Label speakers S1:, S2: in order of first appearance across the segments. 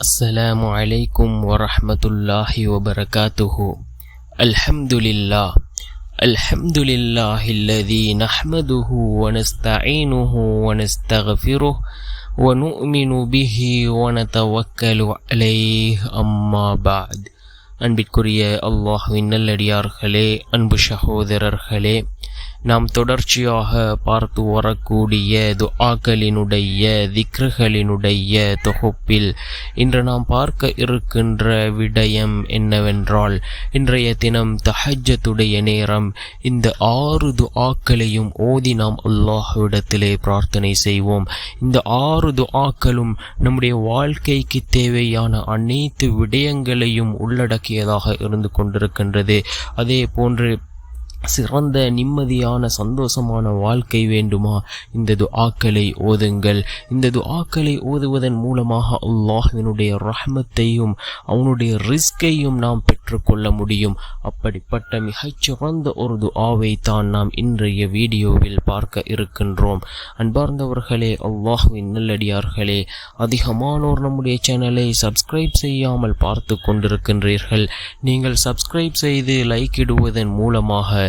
S1: السلام عليكم ورحمة الله وبركاته الحمد لله الحمد لله الذي نحمده ونستعينه ونستغفره ونؤمن به ونتوكل عليه أما بعد அன்பிற்குரிய அல்லாஹுவின் நல்லடியார்களே அன்பு சகோதரர்களே நாம் தொடர்ச்சியாக பார்த்து வரக்கூடிய துஆக்களினுடைய திக்ருகளினுடைய தொகுப்பில் இன்று நாம் பார்க்க இருக்கின்ற விடயம் என்னவென்றால் இன்றைய தினம் தஹஜத்துடைய நேரம். இந்த ஆறு துஆக்களையும் ஓதி நாம் அல்லாஹ்விடத்திலே பிரார்த்தனை செய்வோம். இந்த ஆறு துஆக்களும் நம்முடைய வாழ்க்கைக்கு தேவையான அனைத்து விடயங்களையும் உள்ளடக்கியதாக இருந்து கொண்டிருக்கின்றது. அதே போன்று சிறந்த நிம்மதியான சந்தோஷமான வாழ்க்கை வேண்டுமா? இந்த துஆக்களை ஓதுங்கள். இந்த துஆக்களை ஓதுவதன் மூலமாக அல்லாஹினுடைய ரஹமத்தையும் அவனுடைய ரிஸ்கையும் நாம் பெற்றுக்கொள்ள முடியும். அப்படிப்பட்ட மிகச்சிறந்த ஒரு துஆவை தான் நாம் இன்றைய வீடியோவில் பார்க்க இருக்கின்றோம். அன்பார்ந்தவர்களே அல்லாஹுவின் நல்லடியார்களே அதிகமானோர் நம்முடைய சேனலை சப்ஸ்கிரைப் செய்யாமல் பார்த்து கொண்டிருக்கின்றீர்கள். நீங்கள் சப்ஸ்கிரைப் செய்து லைக் இடுவதன் மூலமாக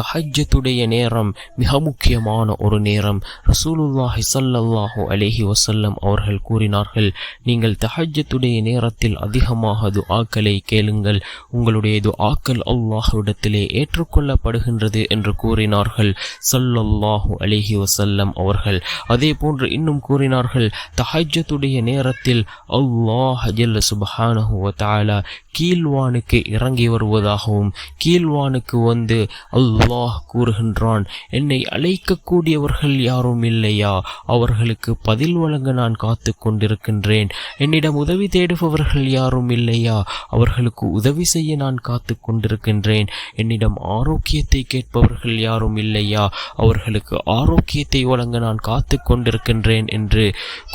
S1: தஹஜத்துடைய நேரம் மிக முக்கியமான ஒரு நேரம். ரசூலுல்லாஹி சல்லல்லாஹு அலேஹி வசல்லம் அவர்கள் கூறினார்கள் நீங்கள் தஹஜத்துடைய நேரத்தில் அதிகமாக துஆக்களை கேளுங்கள். உங்களுடைய துஆக்கள் அல்லாஹுவிடத்திலே ஏற்றுக்கொள்ளப்படுகின்றது என்று கூறினார்கள் சல்லல்லாஹு அலேஹி வசல்லம் அவர்கள். அதே போன்று இன்னும் கூறினார்கள் தஹஜத்துடைய நேரத்தில் அல்லாஹ் ஜல்ல சுபஹானஹு வ கீழ்வானுக்கு இறங்கி வருவதாகவும் கீழ்வானுக்கு வந்து அல்லாஹ் கூறுகின்றான் என்னை அழைக்கக்கூடியவர்கள் யாரும் இல்லையா? அவர்களுக்கு பதில் வழங்க நான் காத்து கொண்டிருக்கின்றேன். என்னிடம் உதவி தேடுபவர்கள் யாரும் இல்லையா? அவர்களுக்கு உதவி செய்ய நான் காத்து கொண்டிருக்கின்றேன். என்னிடம் ஆரோக்கியத்தை கேட்பவர்கள் யாரும் இல்லையா? அவர்களுக்கு ஆரோக்கியத்தை வழங்க நான் காத்து கொண்டிருக்கின்றேன் என்று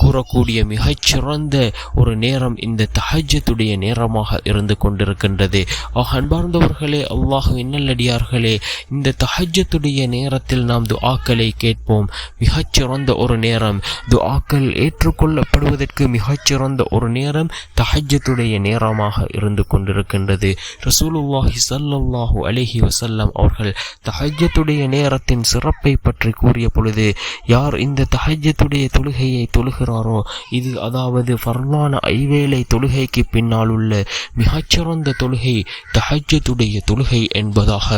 S1: கூறக்கூடிய மிகச்சிறந்த ஒரு நேரம் இந்த தஹஜத்துடைய நேரமாக இருந்து கொண்டிருக்கின்றது. அன்பார்ந்தவர்களே அல்லாஹ் இன்னல்லடியார்களே இந்த தஹஜத்துடைய நேரத்தில் நாம் துஆக்களை கேட்போம். மிகச்சிறந்த ஒரு நேரம். துஆக்கள் ஏற்றுக்கொள்ளப்படுவதற்கு மிகச்சிறந்த ஒரு நேரம் தஹஜத்துடைய நேரமாக இருந்து கொண்டிருக்கின்றது. ரசூலுல்லாஹி சல்லல்லாஹு அலஹி வசல்லம் அவர்கள் தஹஜத்துடைய நேரத்தின் சிறப்பை பற்றி கூறிய பொழுது யார் இந்த தஹஜத்துடைய தொழுகையை தொழுகிறாரோ இது அதாவது ஃபர்லான ஐவேளை தொழுகைக்கு பின்னால் உள்ள மிகச்சிறந்த தொழுகை தஹஜத்துடைய தொழுகை என்பதாக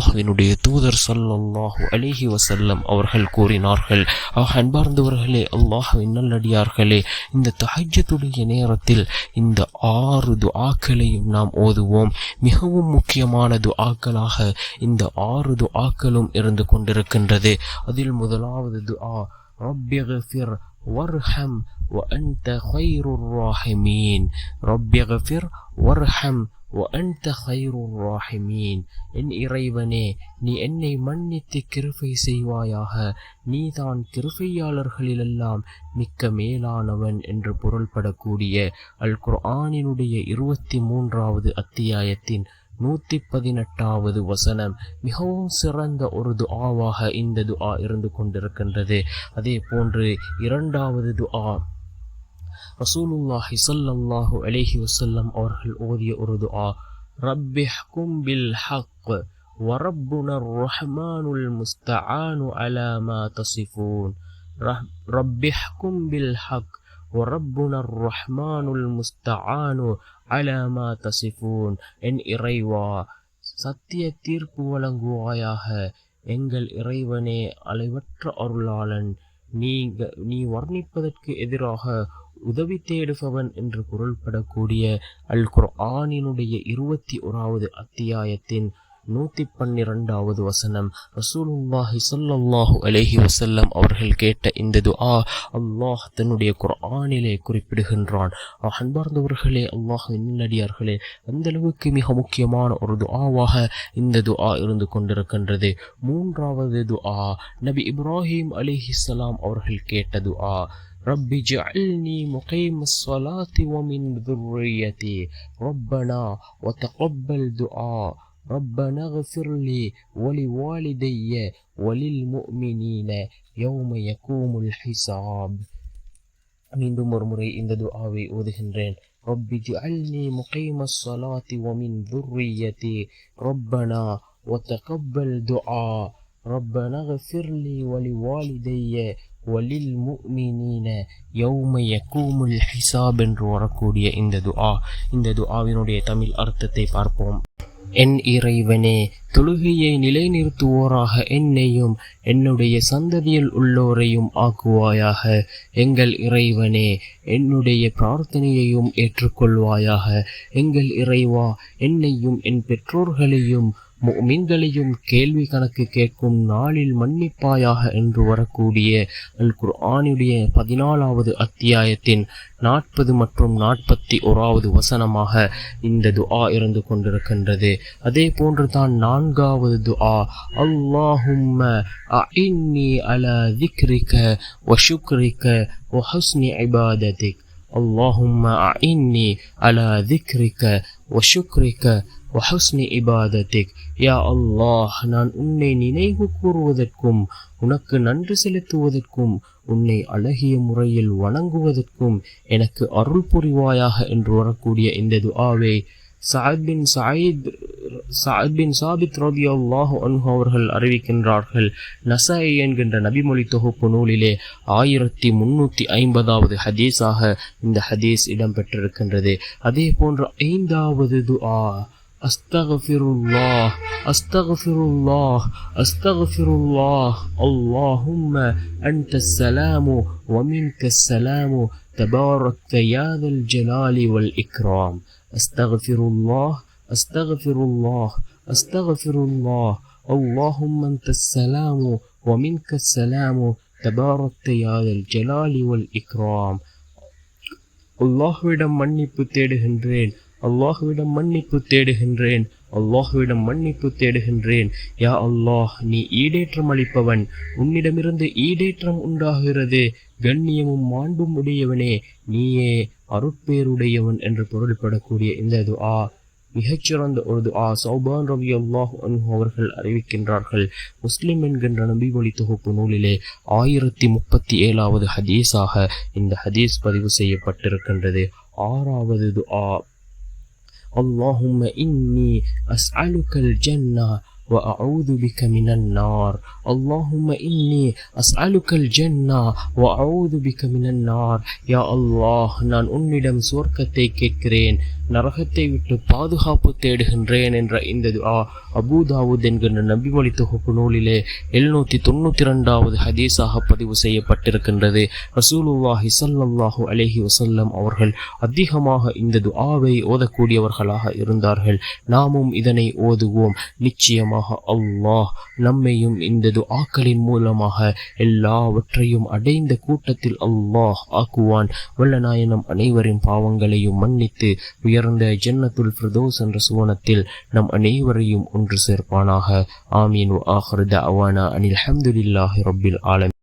S1: அல்லாஹ்வினுடைய தூதர் சல்லல்லாஹு அலிஹி வசல்லம் அவர்கள் கூறினார்கள் ஆக அன்பார்ந்தவர்களே அல்லாஹ்வின் நல்லடியார்களே இந்த தஹஜத்துடைய நேரத்தில் இந்த ஆறு துஆக்களையும் நாம் ஓதுவோம் மிகவும் முக்கியமான துஆக்களாக இந்த ஆறு துஆக்களும் இருந்து கொண்டிருக்கின்றது அதில் முதலாவது துஆ رب اغفر وارحم وأنت خير الراحمين رب اغفر وارحم அந்த ஹைரூர் ராஹிமீன் என் இறைவனே நீ என்னை மன்னித்து கிருபை செய்வாயாக. நீதான் கிருபையாளர்களிலெல்லாம் மிக்க மேலானவன் என்று பொருள்படக்கூடிய அல் குர்ஆனினுடைய இருபத்தி மூன்றாவது அத்தியாயத்தின் நூற்றி பதினெட்டாவது வசனம். மிகவும் சிறந்த ஒரு துஆவாக இந்த துஆ இருந்து கொண்டிருக்கின்றது. அதே போன்று இரண்டாவது துஆ ரசூலுல்லாஹி ஸல்லல்லாஹு அலைஹி வஸல்லம் அவர்கள் ஓதிய ஒரு துஆ ரப்பிஹ்கும் பில் ஹக் وربنا الرحمن المستعان على ما تصفون رب احكم بالحق وربنا الرحمن المستعان على ما تصفون என் இறைவா சத்திய தீர்ப்பு வழங்குவாயாக எங்கள் இறைவனே அளவற்ற அருளாளன் நீங்க நீ வர்ணிப்பதற்கு எதிராக உதவி தேடுபவன் என்று பொருள்படக்கூடிய அல் குர்ஆனினுடைய இருபத்தி ஓராவது அத்தியாயத்தின் நூத்தி பன்னிரெண்டாவது வசனம் ரசூலுல்லாஹி ஸல்லல்லாஹு அலைஹி வஸல்லம் அவர்கள் கேட்ட இந்த துஆ அல்லாஹ் தன்னுடைய குர்ஆனிலே குறிப்பிடுகின்றான் அன்பார்ந்தவர்களே அல்லாஹ் நல்லடியார்களே அந்த அளவுக்கு மிக முக்கியமான ஒரு துஆவாக இந்த துஆ இருந்து கொண்டிருக்கின்றது மூன்றாவது துஆ நபி இப்ராஹிம் அலிஹிஸ்ஸலாம் அவர்கள் கேட்ட துஆ رب اجعلني مقيم الصلاة ومن ذريتي ربنا وتقبل دعاء ربنا اغفر لي ولوالدي وللمؤمنين يوم يقوم الحساب மீண்டும் ஒரு முறை இந்த துஆவை ஓதுகின்றேன் رب اجعلني مقيم الصلاة ومن ذريتي ربنا وتقبل دعاء ربنا اغفر لي ولوالدي وللمؤمنين يوم يقوم الحساب என்று வரக்கூடிய இந்த துஆ இந்த துஆவினுடைய தமிழ் அர்த்தத்தை பார்ப்போம் என் இறைவனே தொழுகையை நிலைநிறுத்துவோராக என்னையும் என்னுடைய சந்ததியில் உள்ளோரையும் ஆக்குவாயாக. எங்கள் இறைவனே என்னுடைய பிரார்த்தனையையும் ஏற்றுக்கொள்வாயாக. எங்கள் இறைவா என்னையும் என் பெற்றோர்களையும் முஃமின்களையும் கேள்வி கணக்கு கேட்கும் நாளில் மன்னிப்பாயாக என்று வரக்கூடிய அல் குர்ஆனுடைய பதினாலாவது அத்தியாயத்தின் நாற்பது மற்றும் நாற்பத்தி ஓராவது வசனமாக இந்த துஆ இருந்து கொண்டிருக்கின்றது அதே போன்று தான் நான்காவது துஆ அல்லாஹும்ம அஇன்னி அலா திக்ரிக வஷுக்ரிக وحسن عبادتك اللهم أعني على ذكرك وشكرك வஹஸ்னி இபாதத்திக் யா அல்லாஹ் நான் உன்னை நினைவு கூறுவதற்கும் உனக்கு நன்றி செலுத்துவதற்கும் உன்னை அழகிய முறையில் வணங்குவதற்கும் எனக்கு அருள் புரிவாயாக என்று வரக்கூடிய இந்த துஆவை. சாத் பின் சாயித் சாத் பின் சாபித் ரபி அன்ஹு அவர்கள் அறிவிக்கின்றார்கள் நசாயி என்கின்ற நபிமொழி தொகுப்பு நூலிலே ஆயிரத்தி முன்னூற்றி ஐம்பதாவது ஹதீஸாக இந்த ஹதீஸ் இடம்பெற்றிருக்கின்றது. அதே போன்ற ஐந்தாவது துஆ أستغفر الله أستغفر الله أستغفر الله اللهم أنت السلام ومنك السلام تبارك يا ذا الجلال والإكرام أستغفر الله أستغفر الله أستغفر الله اللهم أنت السلام ومنك السلام تبارك يا ذا الجلال والإكرام அல்லாஹ்விடம் மன்னிப்பு தேடுகின்றேன் அல்லாஹுவிடம் மன்னிப்பு தேடுகின்றேன் அல்லாஹுவிடம் மன்னிப்பு தேடுகின்றேன். யா அல்லாஹ் நீ ஈடேற்றம் அளிப்பவன். உன்னிடமிருந்து ஈடேற்றம் உண்டாகிறது. கண்ணியமும் மாண்பும் உடையவனே நீயே அருட்பேருடையவன் என்று பொருள்படக்கூடிய இந்த துஆ மிகச்சிறந்த ஒரு துஆ சௌபான் ரவி அல்லாஹ் அன்ஹு அவர்கள் அறிவிக்கின்றார்கள். முஸ்லிம் என்கின்ற நபிமொழி தொகுப்பு நூலிலே ஆயிரத்தி முப்பத்தி ஏழாவது ஹதீஸாக இந்த ஹதீஸ் பதிவு செய்யப்பட்டிருக்கின்றது. ஆறாவது துஆ اللهم إني أسألك الجنة وأعوذ بك من النار اللهم إني أسألك الجنة وأعوذ بك من النار يا الله நான் உன்னிடம் சுவர்க்கத்தை கேட்கிறேன் நரகத்தை விட்டு பாதுகாப்பு தேடுகின்றேன் என்ற இந்த துஆ அபூதாவுத் என்கின்ற நபிமொழி தொகுப்பு நூலிலே எழுநூத்தி தொண்ணூத்தி ரெண்டாவது ஹதீஸாக பதிவு செய்யப்பட்டிருக்கின்றது. ரசூலுல்லாஹி சல்லாஹூ அலஹி வசல்லம் அவர்கள் அதிகமாக இந்த துஆவை ஓதக்கூடியவர்களாக இருந்தார்கள். நாமும் இதனை ஓதுவோம். நிச்சயமாக அல்லாஹ் நம்மையும் இந்த துஆக்களின் மூலமாக எல்லாவற்றையும் அடைந்த கூட்டத்தில் அல்லாஹ் ஆக்குவான். வல்லநாயனம் அனைவரின் பாவங்களையும் மன்னித்து உயர்ந்த ஜன்னத்துல் ஃபிர்தோஸ் என்ற சுவனத்தில் நம் அனைவரையும் ஒன்று சேர்ப்பானாக. ஆமீன். ஆஹர் அவானா அனில் ஹம்துலில்லாஹி ரப்பில் ஆலம்